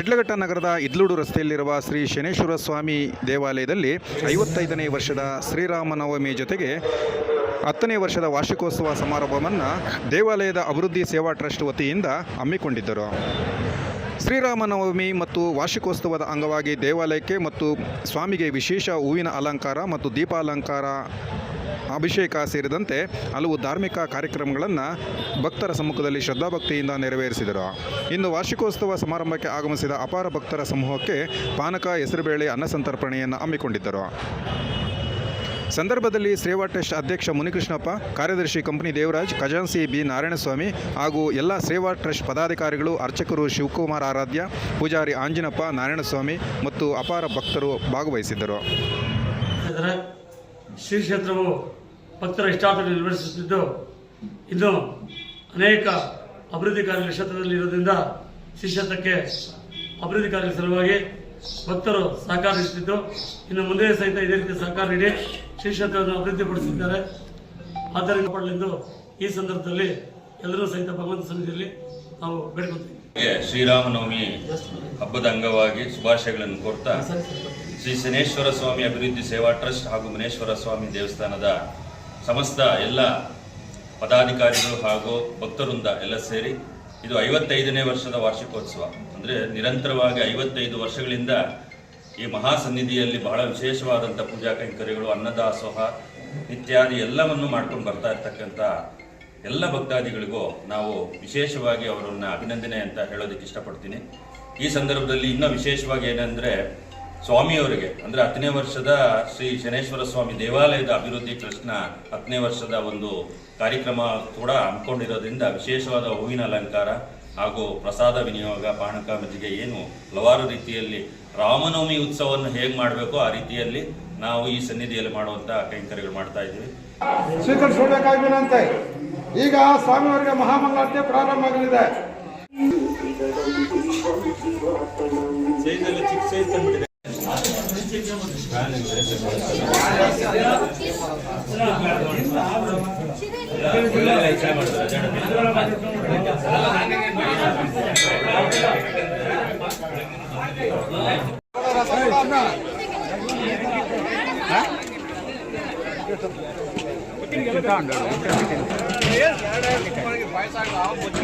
ಶಿಡ್ಲಘಟ್ಟ ನಗರದ ಇದ್ಲೂಡು ರಸ್ತೆಯಲ್ಲಿರುವ ಶ್ರೀ ಶನೇಶ್ವರ ಸ್ವಾಮಿ ದೇವಾಲಯದಲ್ಲಿ ಐವತ್ತೈದನೇ ವರ್ಷದ ಶ್ರೀರಾಮನವಮಿ ಜೊತೆಗೆ ಹತ್ತನೇ ವರ್ಷದ ವಾರ್ಷಿಕೋತ್ಸವ ಸಮಾರಂಭವನ್ನು ದೇವಾಲಯದ ಅಭಿವೃದ್ಧಿ ಸೇವಾ ಟ್ರಸ್ಟ್ ವತಿಯಿಂದ ಹಮ್ಮಿಕೊಂಡಿದ್ದರು. ಶ್ರೀರಾಮನವಮಿ ಮತ್ತು ವಾರ್ಷಿಕೋತ್ಸವದ ಅಂಗವಾಗಿ ದೇವಾಲಯಕ್ಕೆ ಮತ್ತು ಸ್ವಾಮಿಗೆ ವಿಶೇಷ ಹೂವಿನ ಅಲಂಕಾರ ಮತ್ತು ದೀಪಾಲಂಕಾರ ಅಭಿಷೇಕ ಸೇರಿದಂತೆ ಹಲವು ಧಾರ್ಮಿಕ ಕಾರ್ಯಕ್ರಮಗಳನ್ನು ಭಕ್ತರ ಸಮ್ಮುಖದಲ್ಲಿ ಶ್ರದ್ಧಾಭಕ್ತಿಯಿಂದ ನೆರವೇರಿಸಿದರು. ಇನ್ನು ವಾರ್ಷಿಕೋತ್ಸವ ಸಮಾರಂಭಕ್ಕೆ ಆಗಮಿಸಿದ ಅಪಾರ ಭಕ್ತರ ಸಮೂಹಕ್ಕೆ ಪಾನಕ, ಹೆಸರುಬೇಳೆ ಅನ್ನಸಂತರ್ಪಣೆಯನ್ನು ಹಮ್ಮಿಕೊಂಡಿದ್ದರು. ಸಂದರ್ಭದಲ್ಲಿ ಸೇವಾ ಟ್ರಸ್ಟ್ ಅಧ್ಯಕ್ಷ ಮುನಿಕೃಷ್ಣಪ್ಪ, ಕಾರ್ಯದರ್ಶಿ ಕಂಪನಿ ದೇವರಾಜ್ ಖಜಾನ್ಸಿ ಬಿ ನಾರಾಯಣಸ್ವಾಮಿ ಹಾಗೂ ಎಲ್ಲ ಸೇವಾ ಟ್ರಸ್ಟ್ ಪದಾಧಿಕಾರಿಗಳು, ಅರ್ಚಕರು ಶಿವಕುಮಾರ್ ಆರಾಧ್ಯ, ಪೂಜಾರಿ ಆಂಜಿನಪ್ಪ, ನಾರಾಯಣಸ್ವಾಮಿ ಮತ್ತು ಅಪಾರ ಭಕ್ತರು ಭಾಗವಹಿಸಿದ್ದರು. ಶ್ರೀ ಕ್ಷೇತ್ರವು ಭಕ್ತರ ಇಷ್ಟಾರ್ಥಗಳನ್ನು ನಿರ್ವಹಿಸುತ್ತಿದ್ದು ಇನ್ನು ಅನೇಕ ಅಭಿವೃದ್ಧಿ ಕಾರ್ಯಗಳ ಕ್ಷೇತ್ರದಲ್ಲಿ ಇರೋದ್ರಿಂದ ಶ್ರೀ ಕ್ಷೇತ್ರಕ್ಕೆ ಅಭಿವೃದ್ಧಿ ಕಾರ್ಯದ ಸಲುವಾಗಿ ಭಕ್ತರು ಸಹಕಾರ ನೀಡುತ್ತಿದ್ದು, ಇನ್ನು ಮುಂದೆ ಸಹಿತ ಇದೇ ರೀತಿ ಸಹಕಾರ ನೀಡಿ ಶ್ರೀ ಕ್ಷೇತ್ರವನ್ನು ಅಭಿವೃದ್ಧಿಪಡಿಸಿದ್ದಾರೆ ಆದ್ದರಿಂದ ಈ ಸಂದರ್ಭದಲ್ಲಿ ಎಲ್ಲರೂ ಸಹಿತ ಭಗವಂತ ಸಮಿತಿಯಲ್ಲಿ ನಾವು ಬೇಡ್ಕೊತೀವಿ ಗೆ ಶ್ರೀರಾಮನವಮಿ ಹಬ್ಬದ ಅಂಗವಾಗಿ ಶುಭಾಶಯಗಳನ್ನು ಕೊಡ್ತಾ ಶ್ರೀ ಶನೇಶ್ವರ ಸ್ವಾಮಿ ಅಭಿವೃದ್ಧಿ ಸೇವಾ ಟ್ರಸ್ಟ್ ಹಾಗೂ ಮನೇಶ್ವರ ಸ್ವಾಮಿ ದೇವಸ್ಥಾನದ ಸಮಸ್ತ ಎಲ್ಲ ಪದಾಧಿಕಾರಿಗಳು ಹಾಗೂ ಭಕ್ತವೃಂದ ಎಲ್ಲ ಸೇರಿ ಇದು ಐವತ್ತೈದನೇ ವರ್ಷದ ವಾರ್ಷಿಕೋತ್ಸವ. ಅಂದರೆ ನಿರಂತರವಾಗಿ ಐವತ್ತೈದು ವರ್ಷಗಳಿಂದ ಈ ಮಹಾಸನ್ನಿಧಿಯಲ್ಲಿ ಬಹಳ ವಿಶೇಷವಾದಂಥ ಪೂಜಾ ಕೈಂಕರ್ಯಗಳು, ಅನ್ನದಾಸೋಹ, ಇತ್ಯಾದಿ ಎಲ್ಲವನ್ನು ಮಾಡ್ಕೊಂಡು ಬರ್ತಾ ಇರ್ತಕ್ಕಂಥ ಎಲ್ಲ ಭಕ್ತಾದಿಗಳಿಗೂ ನಾವು ವಿಶೇಷವಾಗಿ ಅವರನ್ನು ಅಭಿನಂದನೆ ಅಂತ ಹೇಳೋದಕ್ಕೆ ಇಷ್ಟಪಡ್ತೀನಿ. ಈ ಸಂದರ್ಭದಲ್ಲಿ ಇನ್ನೂ ವಿಶೇಷವಾಗಿ ಏನಂದ್ರೆ ಸ್ವಾಮಿಯವರಿಗೆ ಅಂದ್ರೆ ಹತ್ತನೇ ವರ್ಷದ ಶ್ರೀ ಶನೇಶ್ವರ ಸ್ವಾಮಿ ದೇವಾಲಯದ ಅಭಿವೃದ್ಧಿ ಟ್ರಸ್ಟ್ನ ಹತ್ತನೇ ವರ್ಷದ ಒಂದು ಕಾರ್ಯಕ್ರಮ ಕೂಡ ಹಮ್ಮಿಕೊಂಡಿರೋದ್ರಿಂದ ವಿಶೇಷವಾದ ಹೂವಿನ ಅಲಂಕಾರ ಹಾಗೂ ಪ್ರಸಾದ ವಿನಿಯೋಗ ಪಾನಕ ಮಜ್ಜಿಗೆ ಏನು ಹಲವಾರು ರೀತಿಯಲ್ಲಿ ರಾಮನವಮಿ ಉತ್ಸವವನ್ನು ಹೇಗೆ ಮಾಡಬೇಕು ಆ ರೀತಿಯಲ್ಲಿ ನಾವು ಈ ಸನ್ನಿಧಿಯಲ್ಲಿ ಮಾಡುವಂತಹ ಕೈಂಕರ್ಯಗಳು ಮಾಡ್ತಾ ಇದ್ದೀವಿ ಸ್ವೀಕರಿಸಬೇಕಾಗಿಲ್ಲಂತೆ ಈಗ ಸ್ವಾಮಿಯವರಿಗೆ ಮಹಾಮಂಗಳಾರತಿ ಪ್ರಾರಂಭ ಆಗಲಿದೆ ಪಾಯಸ ಆಗ ಅವಕ್ಕೆ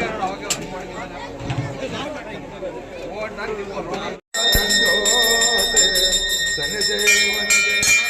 ಓಟ್ ನಾನು देव निज